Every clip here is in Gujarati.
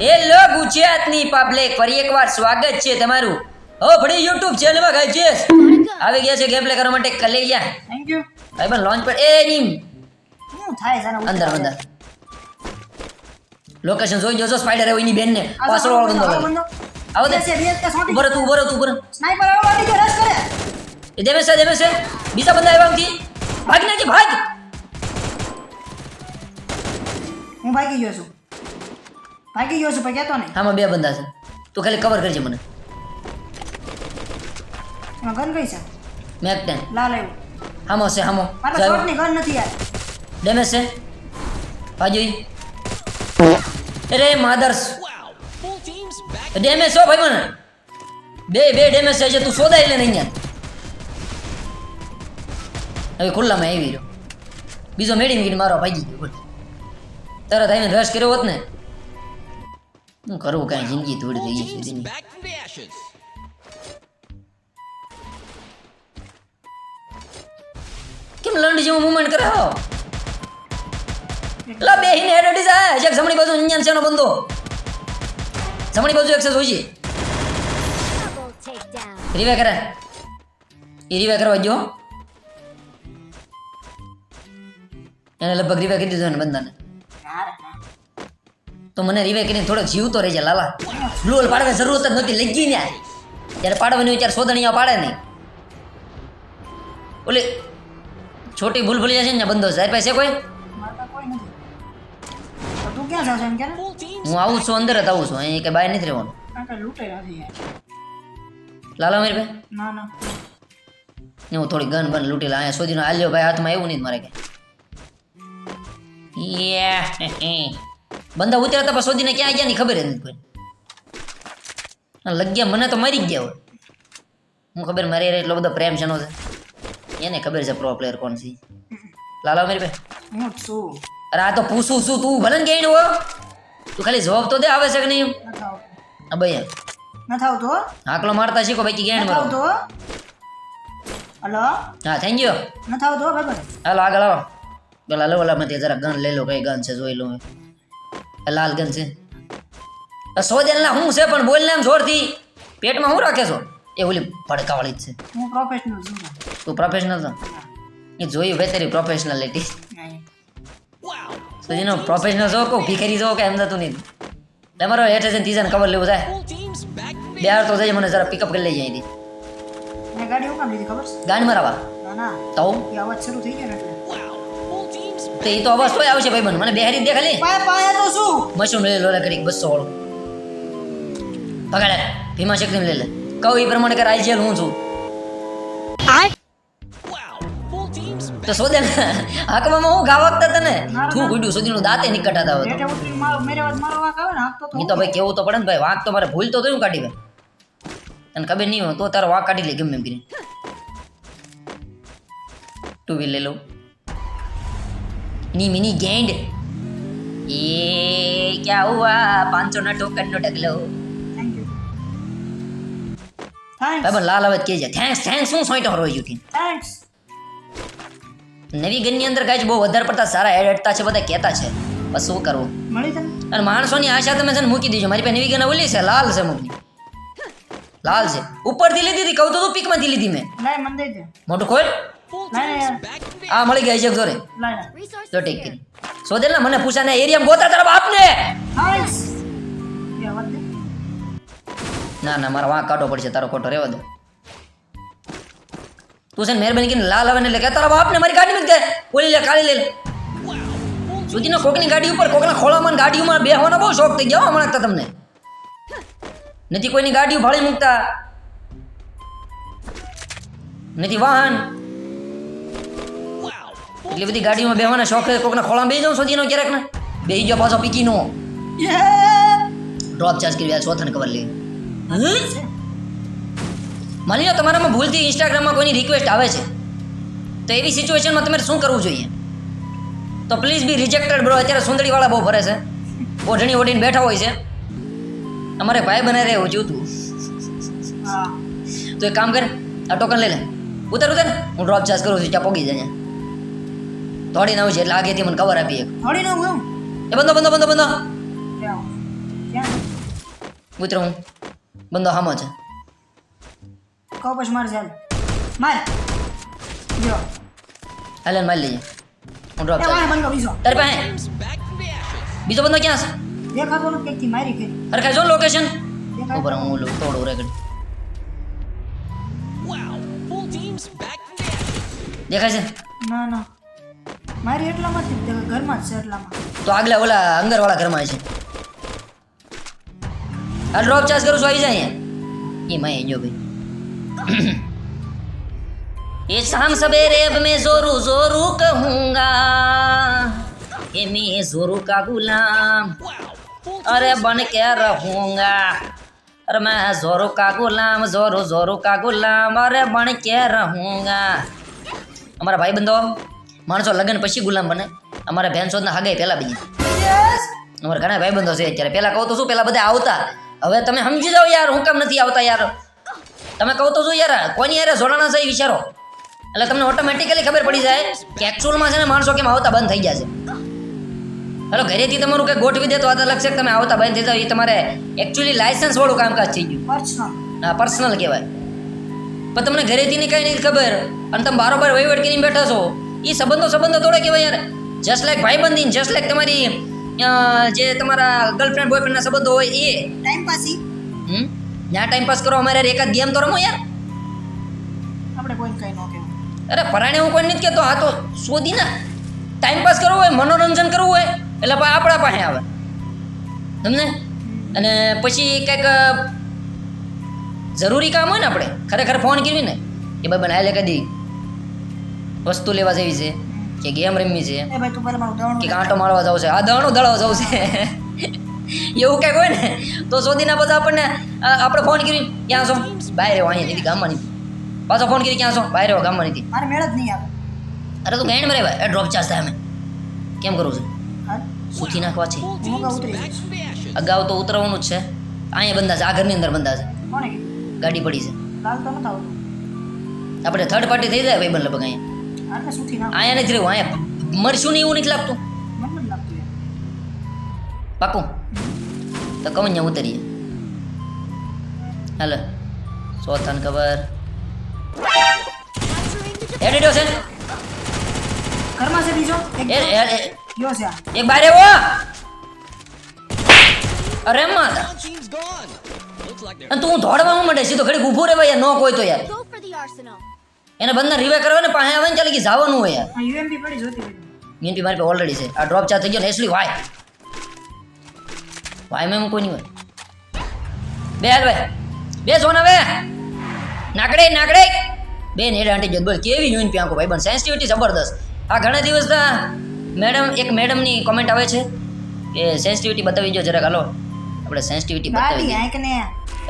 હેલો ગુજરાતની પબ્લિક ફરી એકવાર સ્વાગત છે તમારું. ઓ ફરી યુટ્યુબ ચેનલમાં ગાય છે. આવી ગયા છે ગેમ પ્લે કરવા માટે. કલેજા થેન્ક યુ ભાઈ પણ લોન્ચ પર. એ નીમ. શું થાય સારા અંદર અંદર. લોકેશન જોઈ જોજો સ્પાઈડર એની બેન ને પાછળ વાળો બંદો આવો દે. ઊભો તું ઊભો રહે તું ઊભો સ્નાઈપર આવો આવી ગયો રશ કરે. એ દેમે છે દેમે છે. બીજા બંદા આવ્યા આમથી. ભાગ નાખી ભાગ. હું ભાગી ગયો છું. ભાગી ગયો છું ભાઈ કહેતો ને આમાં બે બંદા છે. તું ખાલી કવર કરજે મને. એમાં ગન કઈ છે? મેક ટેન લાલ આવ્યું. હામો છે હામો. મારે શોટની ગન નથી યાર. ડેમેજ છે? ભાજી અરે માધર્સ ડેમેજ છો ભાઈ મને. બે બે ડેમેજ છે તું શોધાઈ લે નહીં હવે ખુલ્લામાં આવી રહ્યો. બીજો મેડી મીડી મારો ભાગી ગયો તરત આવીને રશ કર્યો હોત ને હું કરવું કાંઈ જિંદગી થોડી થઈ ગઈ છે તેની Back from the ashes. કેમ લંડ જેવું મુવમેન્ટ કરે હો લા બેહીને હેડ અડી જાય એક જમણી બાજુ ઇન્જન છે એનો બંદો જમણી બાજુ એક્સેસ હોય છે Double takedown. રીવે કરે એ રીવે કરવા ગયો એને લગભગ રીવે કરી દીધો ને બંદાને યાર તો મને રીવે કરીને થોડોક જીવતો રહી જાય લાલા. લોલ પાડવાની જરૂરત જ નહોતી લગી ને ત્યારે પાડવાની હોય ત્યારે સોદણીયા પાડે નહીં. ઓલે છોટી ભૂલ ભૂલી જશે ને બંધો સાહેબ પાસે કોઈ? હું આવું છું, અંદર જ આવું છું, અહીં કે બહાર નથી રહેવાનું. લાલા મીર ભાઈ ના ના હું થોડી ગન બન લૂંટી લા, અહીંયા સુધીનો આલ્યો ભાઈ હાથમાં, એવું નહીં મારે કે બંદા ઉતર્યા હતા પણ શોધીને ક્યાં ગયા ની ખબર નથી કોઈ. લગ્યા મને તો મરી ગયા હોય. હું ખબર મારી એટલો બધો પ્રેમ છે નો છે? એને ખબર છે પ્રો પ્લેયર કોણ છે? લાલા મીર ભાઈ. હું છું. અરે આ તો પૂછું છું તું ભલે ને ગઈ હો. તું ખાલી જવાબ તો દે આવે છે કે નહીં? આ ભાઈ ન આવતું હો. આકલો મારતા શીખો બાકી ગેણ મારો. આવતું હલો? હા થેન્ક યુ. હો ભાઈ હાલો આગળ આવો. પેલા લો ઓલામાંથી જરા ગન લઈ લો કઈ ગન છે જોઈ લો. આ લાલ ગન છે. આ સોદેલ ના હું છે પણ બોલ ને આમ જોરથી. પેટમાં હું રાખે છો? એ ઓલી ભડકાવાળી જ છે. હું પ્રોફેશનલ છું તું પ્રોફેશનલ છો? એ જોયું ભાઈ તારી પ્રોફેશનાલિટી સુધીનો પ્રોફેશનલ છો કહું ભીખરી છો કે એમ થતું નહીં તમારો હેઠે છે તીજાને ખબર લેવું થાય. બે તો જઈ મને જરા પિકઅપ કરી લઈ જાય ગાડી હું કામ લીધી ખબર ગાડી મારાવા? તો? અવાજ શરૂ થઈ ગયો ને. તો એ તો અવાજ તોય આવશે ભાઈ મને મને બેહરી દે ખાલી પાય પાય તો શું? મશરૂમ લઈ લો કરી બસો વાળો. પકડે ભીમા શક્તિ લઈ લે. કહું એ પ્રમાણે કર છે હું છું. તો સોદે હાકવામાં હું ગા વખતે તને? તું ગુડ્યું સુધીનું દાંતે નીકળતા હતા રેટે ઉતરીને મારો મેરે વાત મારો વાંક આવે ને હાંકતો તો એ તો ભાઈ કેવું તો પડે ને ભાઈ વાંક તો મારે ભૂલ તો કયું કાઢી ભાઈ. તને ખબર નહીં હોય તો તારો વાંક કાઢી લે ગમે એમ કરીને. ટુ વ્હીલ લઈ લઉં. ની મિની ગેન્ડ એ ક્યાં હુઆ પાંચસો ના ટોકન નો ઢગલો યુ પણ લાલ હવે કે છે થેન્ક્સ થેન્ક્સ શું સોઈટો રોઈ જુઠી થેન્ક્સ નવી ગનની અંદર ગાય બહુ વધારે પડતા સારા એડ એડતા છે બધા કહેતા છે બસ શું કરવું અને માણસોની આશા તમે છે ને મૂકી દીજો મારી પાસે નવી ગન ઓલી છે લાલ છે મુકની લાલ છે ઉપરથી લીધી હતી કહું તો તું પીકમાંથી લીધી મેં મોટું ખોલ આ મળી ગયા છે જોરે તો ટેક કરી શોધેલ ને મને પૂછાને એરિયા ગોતા તારા આપને ના ના મારા વાંક કાઢો પડશે તારો ખોટો રહેવા દો. તું છે ને મહેરબાની કરીને લાલ આવે ને એટલે કે તારા બાપને મારી ગાડી મૂકી દે. ઓલી લે કાળી લે. સુધીનો કોકની ગાડી ઉપર કોકના ખોળામાં ગાડીઓમાં બેહવાનો બહુ શોખ થઈ ગયો હો હમણાં તમને. નથી કોઈની ગાડીઓ ભાળી મૂકતા. નથી વાહન. એટલી બધી ગાડીઓમાં બેહવાના શોખ છે કોકના ખોળામાં બેસી જાઉં સુધીનો ક્યારેક ને બેસી ગયો પાછો પીકીનો. ડ્રોપ ચાર્જ કરી તને ખબર લે માની લો તમારામાં ભૂલથી ઇન્સ્ટાગ્રામમાં કોઈની રિક્વેસ્ટ આવે છે તો એવી સિચ્યુએશનમાં તમારે શું કરવું જોઈએ? તો પ્લીઝ બી રિજેક્ટેડ બ્રો અત્યારે સુંદરીવાળા બહુ ફરે છે. ઓઢણી ઓઢીને બેઠા હોય છે. અમારે ભાઈ બનાવી રહ્યો છું તું હા. તો એક કામ કર આ ટોકન લઈ લે. ઉતર ઉતર. હું ડ્રોપ ચાર્જ કરું છું ત્યાં પોગી જાય દોડીને આવું છે એટલે આગેથી મને ખબર આપી એક થોડી નો ગયું એ બંધો બંધો બંધો બંધો ક્યાં ક્યાં ઉતરો હું બંદો હામો છે કહો પછી મારે ચાલ માર જો હાલે ને મારી લેજે હું ડ્રોપ એ વાય બંધો બીજો તારી પાસે Teams back from the ashes. બીજો બંદો ક્યાં છે દેખાતો નથી કંઈકથી મારી કરી હરખા જો લોકેશન દેખાય ઉપર હું ઓલું તોડું રેગડ Wow. Full teams back from the ashes. દેખાય છે ના ના મારી એટલામાં જ દેખાય, ઘરમાં જ છે એટલામાં તો આગલા ઓલા અંગરવાળા ઘરમાં છે આ ડ્રોપ ચાર્જ કરું છું આવી જાય અહીંયા એ માં જો ભાઈ ये शाम सवेरे अब मैं जोरू जोरू कहूंगा कि मैं जोरू का गुलाम Wow. Full अरे बन के रहूंगा अरे मैं जोरू का गुलाम जोरू जोरू का गुलाम अरे बन के रहूंगा અમારા ભાઈ બંધો માણસો લગ્ન પછી ગુલામ બને. અમારા ભેંસોદના હગાઈ પહેલા બની અમારા ઘણા ભાઈ બંધો છે અત્યારે. પહેલાં કહું તો શું? પહેલાં બધા આવતા. હવે તમે સમજી જાઓ યાર હું કેમ નથી આવતા યાર? તમે કહો તો શું યાર? કોની યાર જોડાણા છે એ વિચારો. એટલે તમને ઓટોમેટિકલી ખબર પડી જાય કે એકચ્યુઅલમાં છે ને માણસો કેમ આવતા બંધ થઈ જશે હાલો ઘરેથી તમારું કંઈ ગોઠવી દે તો આ અલગ છે તમે આવતા બંધ થઈ જાવ એ તમારે એકચ્યુઅલી લાયસન્સ વાળું કામકાજ થઈ ગયું. પર્સનલ હા પર્સનલ કહેવાય. પણ તમને ઘરેથી ની કાંઈ નથી ખબર. અને તમે બારોબાર વહીવટ કરીને બેઠા છો. એ સંબંધો સંબંધો થોડા કહેવાય યાર. જસ્ટ લાઈક ભાઈબંધી જસ્ટ લાઈક તમારી જે તમારા ગર્લફ્રેન્ડ બોયફ્રેન્ડના સંબંધો હોય એ ટાઈમ પાસી હમ? ત્યાં ટાઈમ પાસ કરો અમારે એક એકાદ ગેમ તો રમો યાર. આપણે કોઈ કઈ ન કહેવું. અરે પરાણે હું કોઈ નથી કહેતો આ તો શોધી ના. ટાઈમ પાસ કરવો હોય મનોરંજન કરવું હોય એટલે આપણા પાસે આવે. તમને? અને પછી કંઈક જરૂરી કામ હોય ને આપણે ખરેખર ફોન કરવી ને કે ભાઈ બનાવેલે કદી વસ્તુ લેવા જેવી છે કે ગેમ રમવી છે એ કે કાંટો મારવા જવું છે. આ દણો દળવા જવું છે. એવું કંઈક હોય ને તો શોધીના બધા આપણને આપણે ફોન કરી ક્યાં છો? બહાર રહ્યો અહીંયા દીધી ગામમાં નથી પાછો ફોન કરી ક્યાં છો? બહાર રહ્યો ગામમાં નથી મારે મેળ જ નહીં આવે. અરે તું ગાઈડ મરે ભાઈ ડ્રોપ ચાર્જ થાય અમે. કેમ કરવું છું? સૂચી નાખવા છે. અગાઉ તો ઉતરવાનું જ છે. અહીંયા બંધા છે આ ઘરની અંદર બંધા છે. ગાડી પડી છે. આપણે થર્ડ પાર્ટી થઈ જાય ભાઈ બંધ લગભગ અહીંયા. આટલે સુથી ના અહીંયા નથી રહેવું અહીંયા મરશું ને એવું નથી લાગતું. મને નથી લાગતું પાકું? તો અહીંયા ઉતરીએ. હાલો. ચોથાને ખબર. એડિટો છે ઘરમાં છે બીજો? એક ગયો છે બારે ઓ અરે માતા તું દોડવા માંડે સીધો ઘડી ઊભો રહેવાય યાર ન કોઈ તો યાર. એને બંને રિવે કરવા ને પાસે આવે ને ચાલે કે જવાનું હોય યાર. યુએમપી પડી જોતી યુએમપી મારી પાસે ઓલરેડી છે. આ ડ્રોપ ચાર્જ થઈ ગયો ને એસલી વાય. વાય મેમ કોઈ નહીં હોય. બે હાલ ભાઈ. બે સોના બે. નાકડે નાકડે બે નેડ આંટી જોત બોલ કેવી યુન પી આંખો ભાઈ બન સેન્સિટિવિટી જબરદસ્ત. આ ઘણા દિવસ મેડમ એક મેડમની કોમેન્ટ આવે છે કે સેન્સિટિવિટી બતાવી જો જરાક હાલો. આપણે સેન્સિટિવિટી બતાવી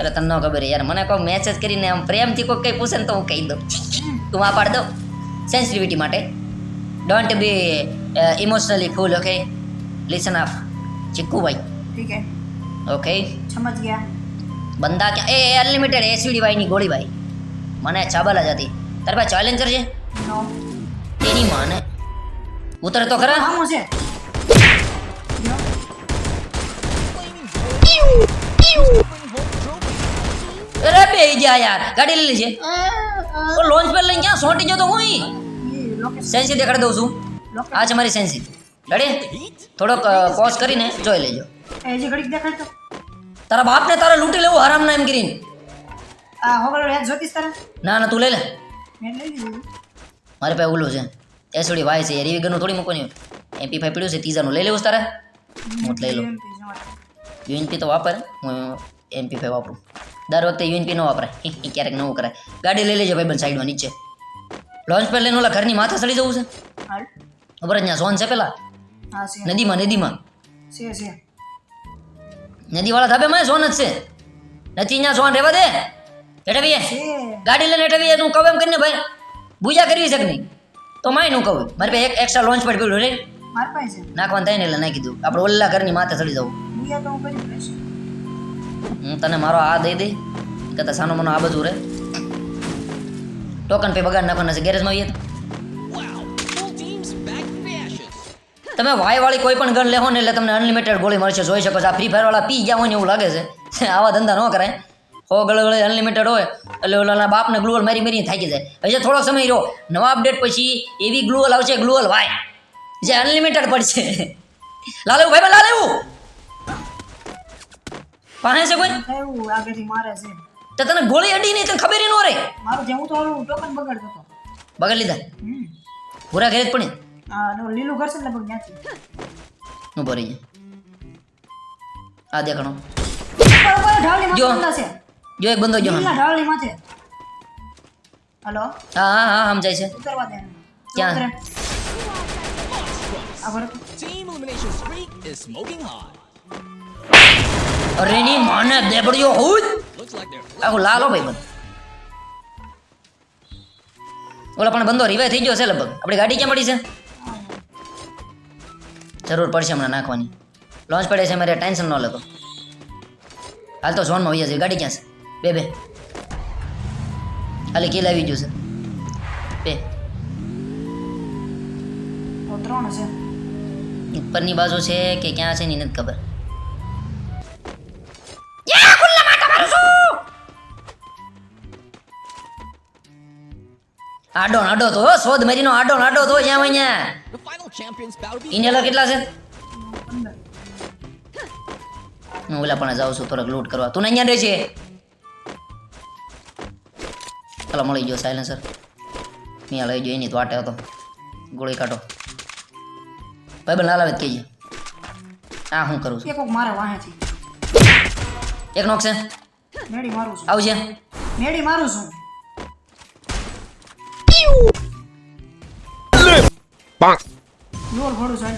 અરે તને ન ખબર યાર મને કોઈ મેસેજ કરીને આમ પ્રેમથી કોઈ કંઈ પૂછે ને તો હું કહી દઉં. તું આ પાડ દો સેન્સિટિવિટી માટે. Don't be emotionally fool okay listen આફ Chikku ભાઈ. ઠીક હે. ઓકે સમજ ગયા. બંદા ક્યાં? એ અનલિમિટેડ એસવીડી વાયની ગોળી ભાઈ. મને ચાબલ જ હતી. તારે પાસે ચેલેન્જર છે? એની માને. ઉતરે તો ખરા. હા છે. જો અરે બે ગયા યાર ગાડી લઈ છે તો લોન્ચ પર લઈને ક્યાં સોંટી જતો હું? સેન્સી દેખાડી દઉં છું. આ છે મારી સેન્સી. લડે થોડોક પોઝ કરીને જોઈ લેજો. એ જે ઘડીક દેખાય તો. તારા બાપને તારે લૂંટી લેવું હરામ ના એમ કરીને. આ હોગળ યાદ જોતીસ તારે? ના ના તું લઈ લે. મારી પાસે ઓલું છે. એસડી વાય છે. યાર એવી ગનું થોડી મૂકવાની એમપી ફાઈવ પડ્યું છે. તીજાનું લઈ લેવું તારે? હું લઈ લઉં. યુએનપી તો વાપર. હું એમપી ફાઈવ વાપરું. દર વખતે યુએનપી ન વાપરાય ક્યારેક નવું કરાય ગાડી લઈ લેજો ભાઈ બંધ સાઈડમાં નીચે. લોન્ચ પર લઈને ઓલા ઘરની માથે ચડી જવું છે. ખબર જ ત્યાં સોન છે પેલા? નદીમાં નદીમાં. નદી વાળા ધાબે ધાબેમાં સોન જ છે. નથી ત્યાં સોન રહેવા દે. હેઠવીએ. ગાડી લઈને હેઠવીએ તું કહું એમ કરીને ભાઈ. પૂજા કરવી છે કે નહીં? તો માયનું કહું. મારે પાસે એક એક્સ્ટ્રા લોન્ચ પેડ પડ્યું રે નાખવાનું થાય ને એટલે નાખી દઉં. આપણે ઓલા ઘરની માથે ચડી જવું. હું તને મારો આ દઈ દઈ કહેતા સાનો મનો આ બધું રે ટોકન પે બગાડ નાખવાના છે ગેરેજમાં આવીએ. તમે વાય વાળી કોઈ પણ ગન લેવો ને એટલે તમને અનલિમિટેડ ગોળી મળશે, જોઈ શકો છો. આ ફ્રી ફાયર વાળા પી ગયા હોય ને એવું લાગે છે. આવા ધંધા ન કરાય. હો ગળે ગળે અનલિમિટેડ હોય, એટલે ઓલાના બાપને ગ્લુઅલ મારી મારીને થાકી જાય. હજી થોડો સમય રહ્યો. નવા અપડેટ પછી એવી ગ્લુઅલ આવશે ગ્લુઅલ વાય. જે અનલિમિટેડ પડશે. લાલેવું ભાઈ લાલેવું પાસે છે કોઈ? એવું આગળથી મારે છે. તો તને ગોળી અડી નહીં તને ખબર ન રહે મારું જે હું તો ટોકન બગાડતો હતો બગડ લીધા? પૂરા ઘરે જ પડી? આ લીલું ઘર છે ને લગભગ ત્યાંથી. હું ભરી જાય આ દેખાણો. જો. જો એક બંદો જો હા લીલા માથે. હલો? હા હા સમજાય છે. ઉતરવા દે. ક્યાં? આ. Team elimination streak is smoking hot. અરે ની માને દેબડ્યો હું આખું લાલ ભાઈ બંધ. ઓલા પણ બંધો રિવાય થઈ ગયો છે લગભગ. આપણી ગાડી ક્યાં પડી છે? જરૂર પડશે હમણાં નાખવાની. લોન્ચ પડે છે મારે ટેન્શન ન લેતો. હાલ તો ઝોનમાં હોઈએ છે ગાડી ક્યાં છે? બે બે. ખાલી કિલ આવી ગયું છે. બે. ત્રણ છે. ઉપરની બાજુ છે કે ક્યાં છે ની નથી ખબર. આડો ને આડો તો સોદ શોધ મેરીનો આડો ને આડો તો જ્યાં અહીંયા ઇનેલર કેટલા છે? હું ઓલા પણ જાઉં છું થોડાક લૂટ કરવા. તું ને અહીંયા રહે છે ચાલો મળી ગયો સાયલેન્સર અહીંયા લઈ ગયો એની તો હતો. ગોળી કાઢો. ભાઈ બન લાલાવે કહીએ આ હું કરું છું. એક મારે વાહે છે. એક નોક છે. મેડી મારું છું. આવજે. મેડી મારું છું. લોલ ભરું છું.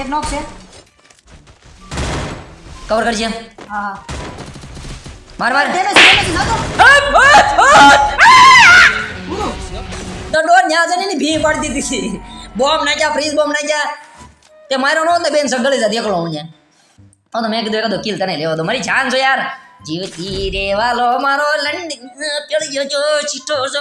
એક નોક છે. કવર કરજે. હા હા. માર માર. ડેમેજ ડેમેજ જાતો. તો ડોર ન્યા છે ને ભી પાડી દીધી બોમ્બ નાખ્યા ફ્રીજ બોમ્બ નાખ્યા. તે મારો નો ને બેન સગળી જા એકલો હું તો મેં કીધું એકદો કિલ તને લેવો તો મારી જાન છો યાર. જીવતી રે વાલો મારો લંડી પેળી ગયો છો ચીટો છો